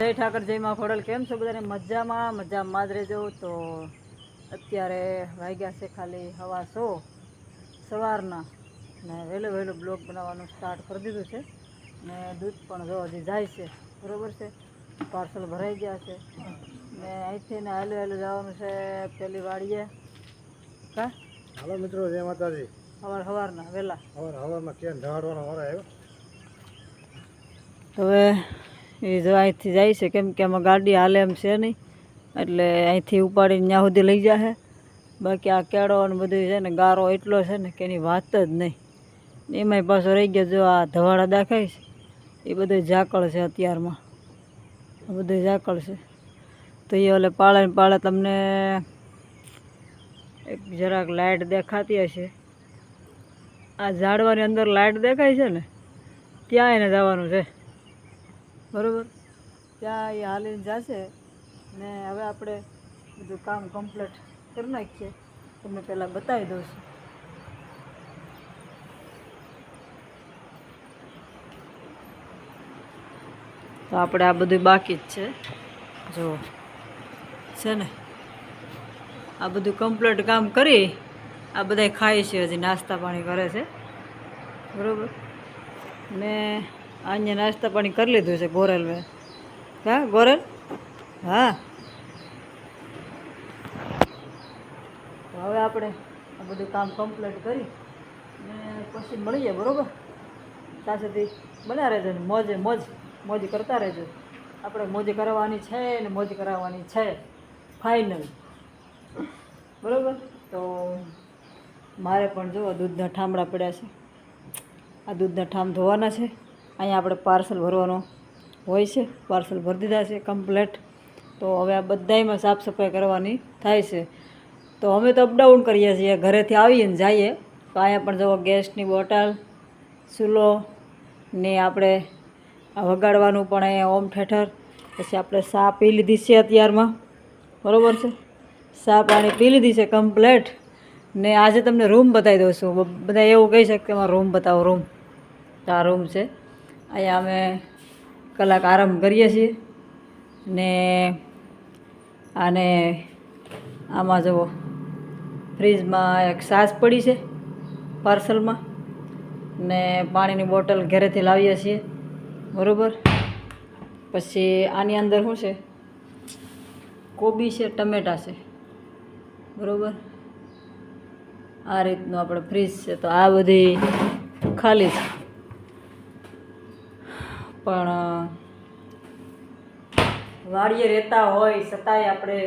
જય ઠાકર જય માં ખોડલ. કેમ છો બધાને? મજામાં મજામાં જ રહેજો. તો અત્યારે વાગ્યા છે ખાલી હવા સો સવારના. ને વહેલો વહેલો બ્લોગ બનાવવાનું સ્ટાર્ટ કરી દીધું છે. ને દૂધ પણ જો હજી જાય છે. બરોબર છે? પાર્સલ ભરાઈ ગયા છે. ને અહીંથી ને હાલું હાલું જવાનું છે પેલી વાડીએ. કા? હાલો મિત્રો જય માતાજી. સવાર સવારના વહેલા. સવાર હવારમાં કેમ? જવાડવાનો વારો આવ્યો? તો હવે એ જો અહીંથી જાય છે, કેમ કે આમાં ગાડી હાલે એમ છે નહીં. એટલે અહીંથી ઉપાડીને ત્યાં સુધી લઈ જશે બાકી આ કેળો અને બધું છે ને, ગારો એટલો છે ને કે એની વાત જ નહીં. એમાંય પાછો રહી ગયો જો આ ધવાડા દેખાય છે. એ બધું ઝાકળ છે અત્યારમાં. આ બધું ઝાકળ છે. તો એ ઓલે પાળે પાળે તમને એક જરાક લાઇટ દેખાતી હશે. આ ઝાડવાની અંદર લાઇટ દેખાય છે ને, ત્યાં એને જવાનું છે. બરોબર? ત્યાં એ હાલીને જશે ને હવે આપણે બધું કામ કમ્પ્લીટ કરી નાખીએ. તમને પહેલાં બતાવી દઉં છું. તો આપણે આ બધું બાકી જ છે. જો, છે ને? આ બધું કમ્પ્લીટ કામ કરી આ બધાય ખાય છે, હજી નાસ્તા પાણી કરે છે. બરાબર? ને અહીંયા નાસ્તા પાણી કરી લીધું છે ગોરલ મેં. હા, ગોરલ? હા. તો હવે આપણે આ બધું કામ કમ્પ્લીટ કરી ને પછી મળીએ, બરોબર? ત્યાં સુધી બન્યા રહેજો ને, મોજે મોજ મોજ કરતા રહેજો. આપણે મોજ કરાવવાની છે ને મોજ કરાવવાની છે. ફાઇનલ બરોબર? તો મારે પણ જુઓ દૂધના ઠામડા પડ્યા છે. આ દૂધના ઠામ ધોવાના છે. અહીંયા આપણે પાર્સલ ભરવાનો હોય છે. પાર્સલ ભરી દીધા છે કમ્પ્લેટ તો હવે આ બધામાં સાફ સફાઈ કરવાની થાય છે. તો અમે તો અપડાઉન કરીએ છીએ. ઘરેથી આવીએ ને જઈએ. તો અહીંયા પણ જુઓ ગેસની બોટલ, ચૂલો ને આપણે વગાડવાનું પણ અહીંયા ઓમ ઠેઠર. પછી આપણે સા પી લીધી છે અત્યારમાં. બરાબર છે? સા પાણી પી લીધી છે કમ્પ્લેટ ને આજે તમને રૂમ બતાવી દઉં છું. બધા એવું કહી શકે કે મારો રૂમ બતાવો રૂમ તો આ રૂમ છે. અહીંયા અમે કલાક આરામ કરીએ છીએ. ને આને આમાં જુઓ, ફ્રીજમાં એક સાસ પડી છે પાર્સલમાં. ને પાણીની બોટલ ઘરેથી લાવીએ છીએ, બરાબર? પછી આની અંદર શું છે? કોબી છે, ટમેટા છે, બરાબર? આ રીતનું આપણે ફ્રીજ છે, તો આ બધી ખાલી છે. પણ વાડીએ રહેતા હોય છતાંય આપણે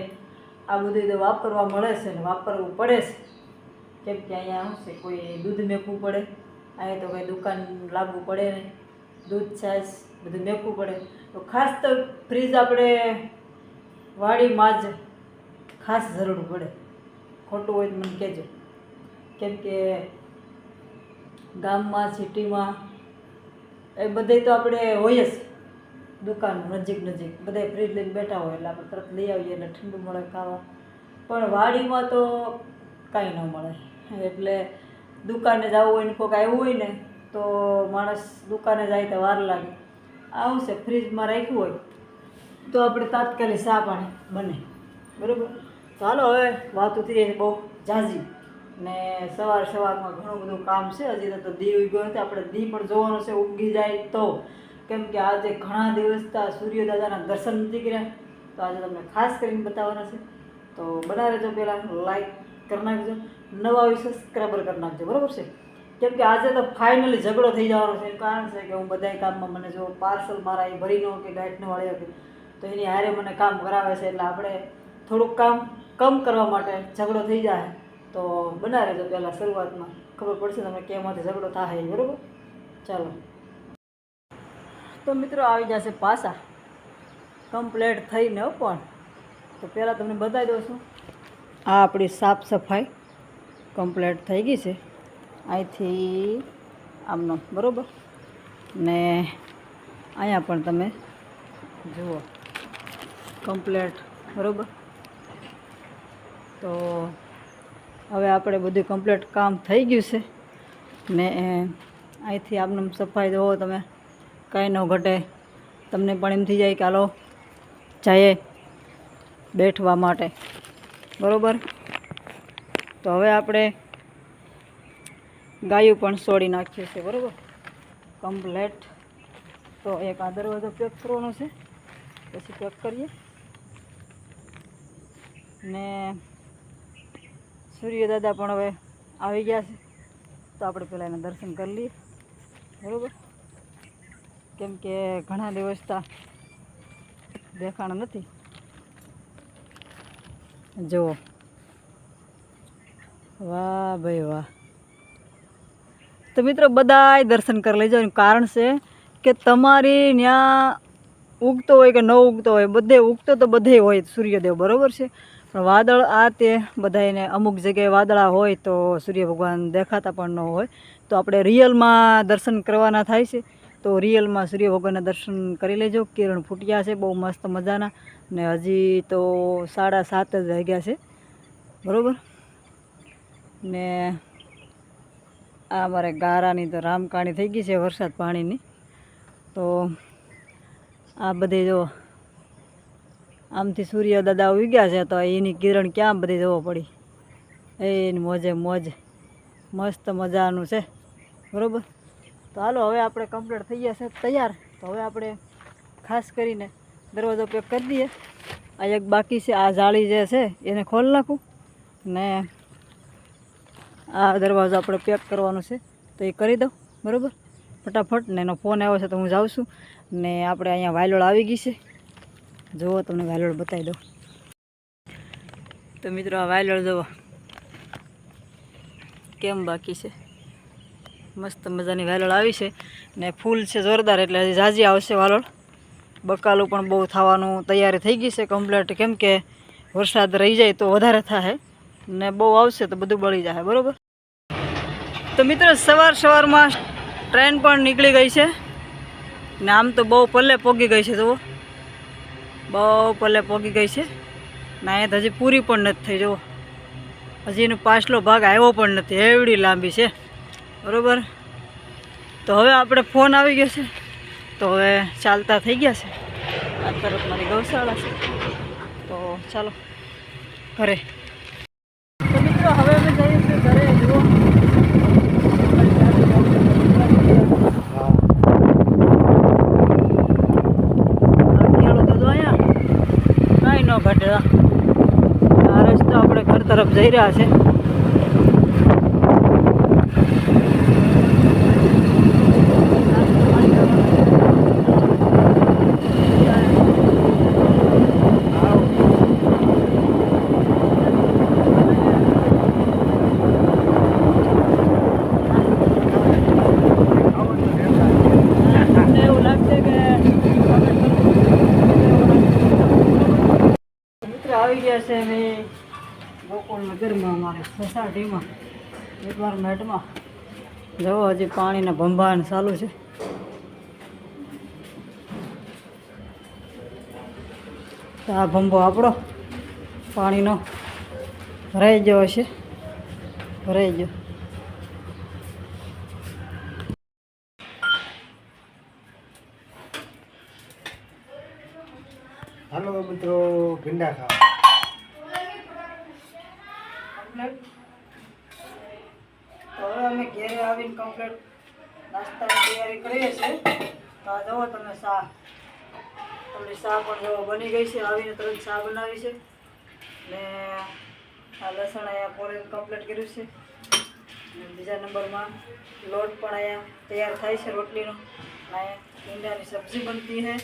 આ બધું વાપરવા મળે છે ને વાપરવું પડે છે. કેમ કે અહીંયા શું છે, કોઈ દૂધ મેકવું પડે, અહીંયા તો કંઈ દુકાન લાગવું પડે નહીં. દૂધ, છાશ, બધું મેકવું પડે. તો ખાસ તો ફ્રીજ આપણે વાડીમાં જ ખાસ જરૂર પડે. ખોટું હોય તો મને કહેજો. કેમ કે ગામમાં, સિટીમાં એ બધે તો આપણે હોય જ. દુકાન નજીક નજીક. બધા ફ્રીજ લઈને બેઠા હોય એટલે આપણે તરત લઈ આવીએ એટલે ઠંડુ મળે ખાવા. પણ વાડીમાં તો કાંઈ ન મળે. એટલે દુકાને જવું હોય ને કોઈક આવ્યું હોય ને, તો માણસ દુકાને જાય તો વાર લાગે. આવું છે ફ્રીજમાં રાખ્યું હોય, તો આપણે તાત્કાલિક ચા પાણી બને. બરાબર? ચાલો હવે વાતો થઈ બહુ ઝાઝી ને સવાર સવારમાં ઘણું બધું કામ છે. હજી તો દી ઉગ્યો નથી. આપણે દી પણ જોવાનો છે, ઉગી જાય તો. કેમ કે આજે ઘણા દિવસ સૂર્ય સૂર્યદાદાના દર્શન નથી કર્યા. તો આજે તમને ખાસ કરીને બતાવવાના છે. તો બના રહેજો પહેલાં લાઈક કરી નાખજો. નવા વિશે સબસ્ક્રાઈબર કરી નાખજો. બરાબર છે? કેમ કે આજે તો ફાઇનલી ઝઘડો થઈ જવાનો છે. કારણ છે કે હું બધાય કામમાં મને જો પાર્સલ મારા એ ભરી ન કે ગાઈડને વાળી આપી તો એની હારે મને કામ કરાવે છે. એટલે આપણે થોડુંક કામ, કમ કરવા માટે ઝઘડો થઈ જાય. તો બના રહેજો પહેલાં શરૂઆતમાં. ખબર પડશે તમને કેમાંથી ઝઘડો થાય બરાબર? ચાલો. તો મિત્રો આવી જશે પાછા કમ્પ્લેટ થઈને પણ. તો પહેલાં તમને બતાવી દઉં છું. આ આપણી સાફ સફાઈ કમ્પ્લેટ થઈ ગઈ છે. અહીંથી આમનો બરાબર? ને અહીંયા પણ તમે જુઓ. કમ્પ્લેટ બરાબર? તો હવે આપણે બધું કમ્પ્લીટ કામ થઈ ગયું છે. ને અહીંથી આપને સફાઈ દો તમે. કાંઈ ન ઘટે. તમને પણ એમ થઈ જાય કે હાલો, જઈએ બેઠવા માટે. બરાબર? તો હવે આપણે ગાયું પણ છોડી નાખીએ છીએ, બરાબર? કમ્પ્લેટ તો એક આ દરવાજો પેક કરવાનો છે. પછી પેક કરીએ. ને સૂર્ય દાદા પણ હવે આવી ગયા છે. તો આપણે પહેલાં એના દર્શન કરી લઈએ. બરાબર? કેમ કે ઘણા દિવસતા દેખાણ નથી. જુઓ વાહ ભાઈ વાહ. તો મિત્રો બધાય દર્શન કરી લેજો. કારણ છે કે તમારી ત્યાં ઉગતો હોય કે ન ઉગતો હોય, બધે ઉગતો તો બધે હોય સૂર્યદેવ. બરાબર છે? પણ વાદળ આ તે બધાને અમુક જગ્યાએ વાદળા હોય તો સૂર્ય ભગવાન દેખાતા પણ ન હોય. તો આપણે રિયલમાં દર્શન કરવાના થાય છે. તો રિયલમાં સૂર્ય ભગવાનના દર્શન કરી લેજો. કિરણ ફૂટ્યા છે, બહુ મસ્ત મજાના. ને હજી તો સાડા સાત જ વાગ્યા છે. બરાબર? ને આ અમારે ગારાની તો રામકાણી થઈ ગઈ છે વરસાદ પાણીની. તો આ બધે જો આમથી સૂર્ય દાદા ઉગ્યા છે તો એની કિરણ ક્યાં બધી જોવો પડી? એની મોજે મોજ. મસ્ત મજાનું છે. બરાબર? તો હાલો, હવે આપણે કમ્પ્લીટ થઈ ગયા છે, તૈયાર. તો હવે આપણે ખાસ કરીને દરવાજો પેક કરી દઈએ. આ એક બાકી છે, આ જાળી જે છે, એને ખોલ નાખું ને આ દરવાજો આપણે પેક કરવાનો છે, તો એ કરી દઉં. બરાબર? ફટાફટ ને એનો ફોન આવ્યો છે તો હું જાઉં છું. ને આપણે અહીંયા વાયલોળ આવી ગઈ છે. જુઓ, તમને વાયલોળ બતાવી દઉં. તો મિત્રો, આ વાયલોળ જુઓ. કેમ બાકી છે? મસ્ત મજાની વાયલોળ આવી છે. ને ફૂલ છે જોરદાર, એટલે હજી ઝાઝી આવશે વાલોળ. બકાલું પણ બહુ થવાનું તૈયારી થઈ ગઈ છે કમ્પ્લીટ. કેમ કે વરસાદ રહી જાય તો વધારે થાય. ને બહુ આવશે તો બધું બળી જાય, બરાબર? તો મિત્રો, સવાર સવારમાં ટ્રેન પણ નીકળી ગઈ છે. ને આમ તો બહુ પલ્લે પોગી ગઈ છે, જુઓ. બહુ પલે પોગી ગઈ છે. નાય તો હજી પૂરી પણ નથી થઈ જવો હજી એનો પાછલો ભાગ આવ્યો પણ નથી, એવડી લાંબી છે. બરાબર? તો હવે આપણે ફોન આવી ગયો છે. તો હવે ચાલતા થઈ ગયા છે. આ તરફ મારી ગૌશાળા છે. તો ચાલો, ઘરે. તો મિત્રો, હવે અમે જઈએ છીએ ઘરે, જુઓ હા આ ખેડૂતો તો આ આ રસ્તો આપણે ઘર તરફ જઈ રહ્યા છે તમને એવું લાગશે કે મિત્ર આવી ગયા છે અમે ગોકુળ નગરમાં અમારે સોસાયટીમાં, એકવાર મેટમાં. જવો હજી પાણીના ભંભાણ ચાલુ છે. આ ભંભો આપણો, પાણીનો. ભરાઈ ગયો હશે. ભરાઈ ગયો. હાલો મિત્રો, ભીંડા ખાવા. કમ્પ્લેટ તો હવે અમે ઘેરે આવીને કમ્પ્લેટ નાસ્તાની તૈયારી કરીએ છીએ. તો આ જુઓ તમે શા તમને શા પણ જો બની ગઈ છે. આવીને તરત શા બનાવી છે. ને આ લસણ અહીંયા પોરેલ કમ્પ્લેટ કર્યું છે. બીજા નંબરમાં લોટ પણ અહીંયા તૈયાર થાય છે રોટલીનો. અહીંયા ઈંડાની સબ્જી બનતી છે.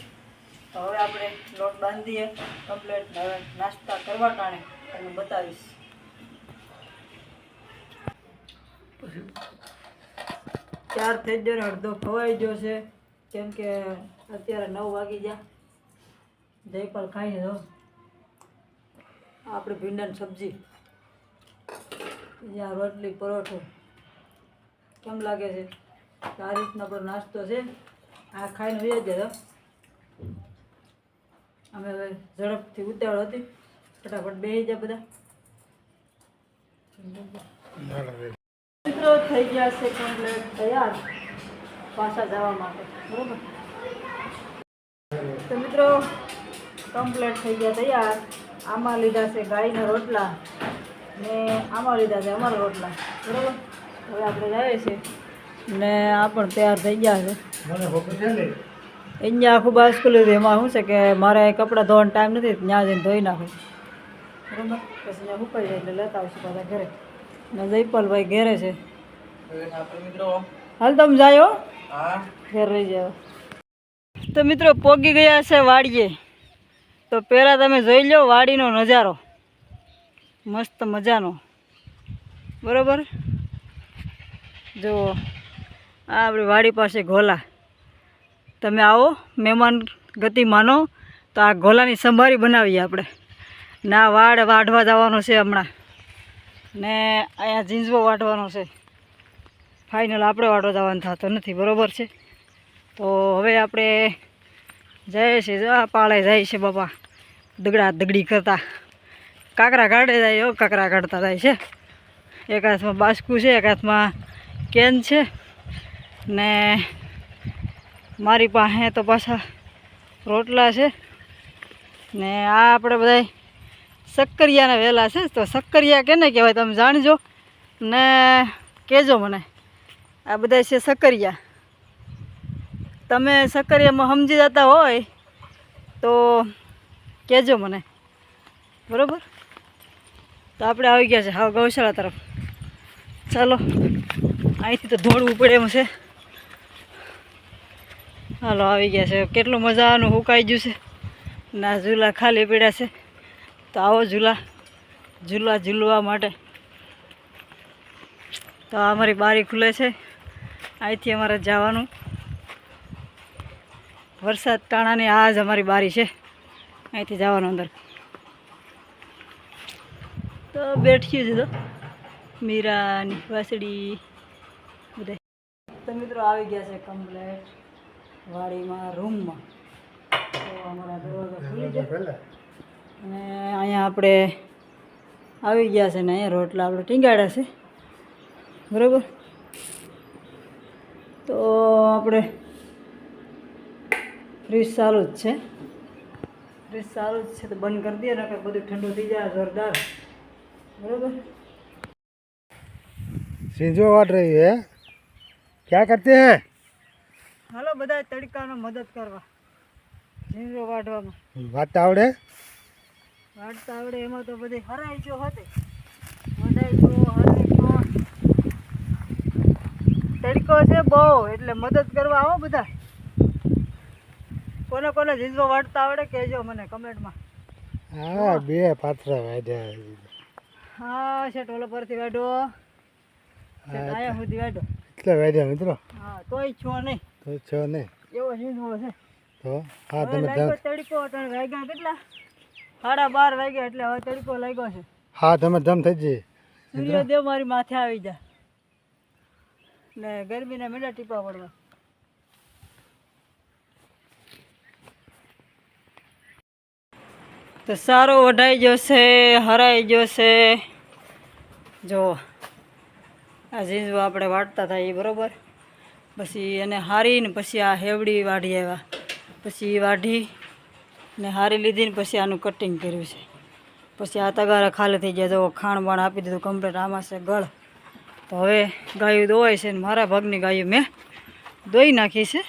તો હવે આપણે લોટ બાંધીએ. કમ્પ્લેટ હવે નાસ્તા કરવા ટાણે તમને બતાવીશ. ચાર થઈ ગયો ને અડધો ખવાઈ ગયો છે. કેમ કે અત્યારે નવ વાગી ગયા. જયપાલ ખાઈ દો આપણે ભીંડાની સબ્જી. જ્યાં રોટલી, પરોઠો. કેમ લાગે છે? આ રીતના પર નાસ્તો છે. આ ખાઈને વહી જાય અમે હવે ઝડપથી ઉતાવળ હતી. ફટાફટ બેસી જાય બધા. મિત્રો થઈ ગયા છે કમ્પ્લેટ તૈયાર પાછા જવા માટે. બરોબર? તો મિત્રો કમ્પ્લેટ થઈ ગયા તૈયાર. આમાં લીધા છે ગાયના રોટલા ને આમાં લીધા છે અમારા રોટલા. બરાબર? હવે આપણે જઈએ છીએ ને આ પણ તૈયાર થઈ ગયા છે. અહીંયા આખું બાસ્કુલ એમાં શું છે કે મારે કપડાં ધોવાનો ટાઈમ નથી ત્યાં જઈને ધોઈ નાખું. બરાબર? પછી ત્યાં સુકાઈ જાય એટલે લેતા આવશું પાછા ઘરે. ને જયપાલભાઈ ઘેરે છે. હાલ તમે જાયો ઘેર રહી જાઓ. તો મિત્રો પોગી ગયા છે વાડીએ. તો પહેલાં તમે જોઈ લો વાડીનો નજારો. મસ્ત મજાનો. બરાબર? જુઓ. આ આપણી વાડી પાસે ઘોલા. તમે આવો મહેમાન ગતિ માનો. તો આ ઘોલાની સંભારી બનાવીએ આપણે. ના વાડ વાઢવા જવાનો છે હમણાં. ને અહીંયા ઝીંઝવો વાઢવાનો છે. ફાઇનલ આપણે વાઢવા જવાનું થતો નથી, બરાબર છે? તો હવે આપણે જઈએ છીએ, જો આ પાળે જાય છે બાપા, દગડા દગડી કરતા. કાંકરા કાઢે જાય, હો, કાંકરા કાઢતા જાય છે. એક હાથમાં બાસકું છે, એક હાથમાં કેન છે. ને મારી પાસે તો પાછા રોટલા છે. ને આ આપણે બધા શક્કરિયાના વહેલા છે, તો શક્કરિયા કેને કહેવાય તમે જાણજો. ને કહેજો મને. આ બધા છે શક્કરિયા તમે શક્કરિયામાં સમજી જતા હોય તો કહેજો મને. બરાબર? તો આપણે આવી ગયા છે, હા, ગૌશાળા તરફ. ચાલો, અહીંથી તો ધોળવું પડે એમ છે. હાલો, આવી ગયા છે. કેટલું મજાનું હુકાઈ ગયું છે. ના, ઝૂલા ખાલી પીડ્યા છે. તો આવો ઝૂલા ઝૂલા ઝૂલવા માટે. તો આ અમારી બારી ખુલે છે. અહીંથી અમારે જવાનું. વરસાદ ટાણાની આ જ અમારી બારી છે. અહીંથી જવાનું અંદર. તો બેઠી છે તો મીરાની વાસડી બધા તો મિત્રો આવી ગયા છે કમ્પ્લેટ વાડીમાં, રૂમમાં. તો અમારા દરવાજા અને અહીંયા આપણે આવી ગયા છે ને અહીંયા રોટલા આપણે ટીંગાડ્યા છે. બરાબર? તો આપણે ફ્રીજ સારું જ છે. ફ્રીજ સારું જ છે તો બંધ કરી દઈએ ને બધું ઠંડુ થઈ જાય જોરદાર. બરાબર? સિંજો વાટ રહી હે. ક્યાં કરતે હે? હાલો બધા તડકાનો મદદ કરવા. સિંજો વાટવામાં. વાટ આવડે? વાટ આવડે એમાં તો બધી હરાઈ જો હતી. વધારે જો તડકો છે બહુ એટલે મદદ કરવા આવો બધા. કોને કોને જીંદો વાટતા આવડે કહેજો મને કમેન્ટમાં. હા બે પાથરા વાઢ્યા હા છે ટોલો પરથી વાઢો આયા સુધી વાઢો. એટલે વાઢ્યા મિત્રો? હા તોય છો નહીં. તો છો નહીં. એવો જીંદો છે. તો હા તમે તડકો તણ વાગ્યા કેટલા? સાડા બાર વાગ્યા એટલે હવે તડકો લાગ્યો છે. હા તમે ધમ થઈ જઈએ. સૂર્યદેવ મારી માથે આવી જા. ને ગરમીના મેળા ટીપા પડવા તો સારો વઢાઈ જશે હરાઈ જશે જો, આ ઝીંઝવા આપણે વાટતા હતા એ બરોબર. પછી એને હારીને પછી આ હેવડી વાઢી આવ્યા. પછી એ વાઢી ને હારી લીધી ને પછી આનું કટિંગ કર્યું છે. પછી આ તગારા ખાલી થઈ ગયા. જો ખાણ બાણ આપી દીધું કમ્પ્લેટ આમાં છે ગળ. તો હવે ગાયું દોવાય છે ને મારા ભાગની ગાયું મેં દોઈ નાખી છે.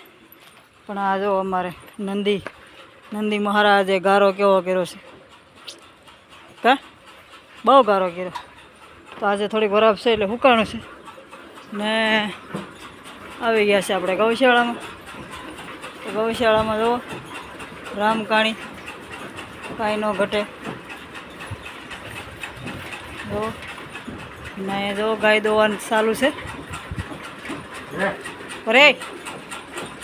પણ આ જો અમારે નંદી નંદી મહારાજે ગારો કેવો કર્યો છે. કા? બહુ ગારો કર્યો. તો આજે થોડીક બરાબ છે એટલે હુકાણું છે. ને આવી ગયા છે આપણે ગૌશાળામાં. તો ગૌશાળામાં જુઓ રામકાણી કાંઈ ન ઘટે. જો ને જો ગાય દોવાનું ચાલુ છે. અરે,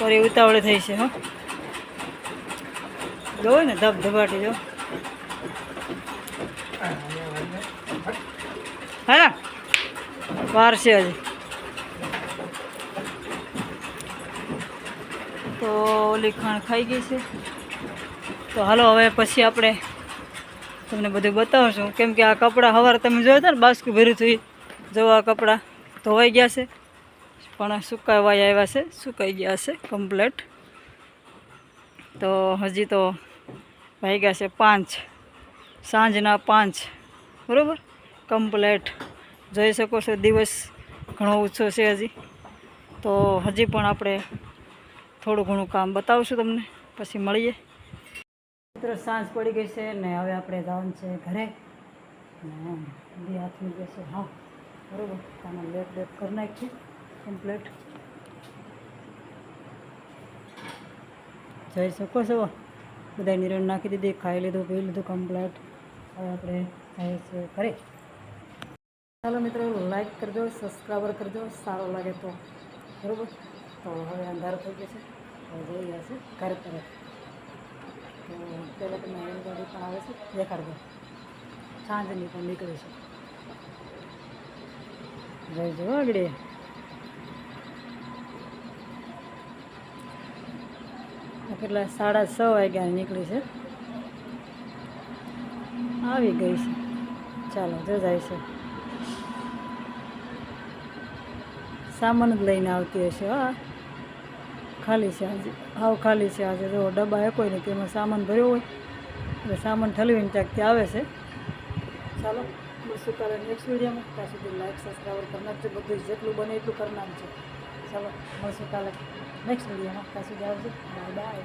ફરી ઉતાવળે થઈ છે, હો. જોવો ને ધબધબાટી જો. હા, વાર છે હજી. તો ઓલી ખાણ ખાઈ ગઈ છે. તો હાલો, હવે પછી આપણે તમને બધું બતાવશું કેમ કે આ કપડાં સવારે તમે જોયા હતા ને, બાસ્કું ભર્યું હતું જોવા કપડાં. ધોવાઈ ગયા છે. પણ સુકાવાય આવ્યા છે. સુકાઈ ગયા છે કમ્પ્લેટ તો હજી તો વાગ્યા છે પાંચ. સાંજના પાંચ. બરાબર? કમ્પ્લેટ જોઈ શકો છો, દિવસ ઘણો ઓછો છે હજી. તો હજી પણ આપણે થોડું ઘણું કામ બતાવશું તમને. પછી મળીએ. મિત્રો સાંજ પડી ગઈ છે ને હવે આપણે જવાનું છે ઘરે. ને બે હાથ મૂકે છે. હા, બરાબર. તમે લેટ લેટ કરી નાખી કમ્પ્લેટ જઈ શકો છો. બધા નિરણ નાખી દીધી, ખાઈ લીધું, પી લીધું કમ્પ્લેટ હવે આપણે જઈએ છીએ ઘરે. ચાલો મિત્રો લાઈક કરજો સબસ્ક્રાઈબર કરજો. સારો લાગે તો. બરાબર? તો હવે અંધારો થઈ ગયો છે. હવે જઈ ગયા છે ઘરે તરફ. તો પહેલાં તમે ગાડી પણ આવે છે દેખાડજો સાંજની પણ નીકળે છે. જઈ જો આગળ કેટલા, સાડા છ વાગ્યા નીકળી છે. આવી ગઈ છે. ચાલો, જો જાય છે. સામાન જ લઈને આવતી હશે, હા. ખાલી છે આજે. હાવ ખાલી છે આજે. જો ડબ્બા એ કોઈ નથી એમાં સામાન ભર્યો હોય એટલે સામાન ઠલવીને ક્યાંકથી આવે છે. ચાલો, મળશું કાલે નેક્સ્ટ વિડીયોમાં. ત્યાં સુધી લાઈક સબસ્ક્રાઈબર કરનાર છે બધું જેટલું બને એટલું કરનાર છે. ચાલો, મળશું કાલે નેક્સ્ટ વિડીયોમાં. ત્યાં સુધી આવજો. Bye bye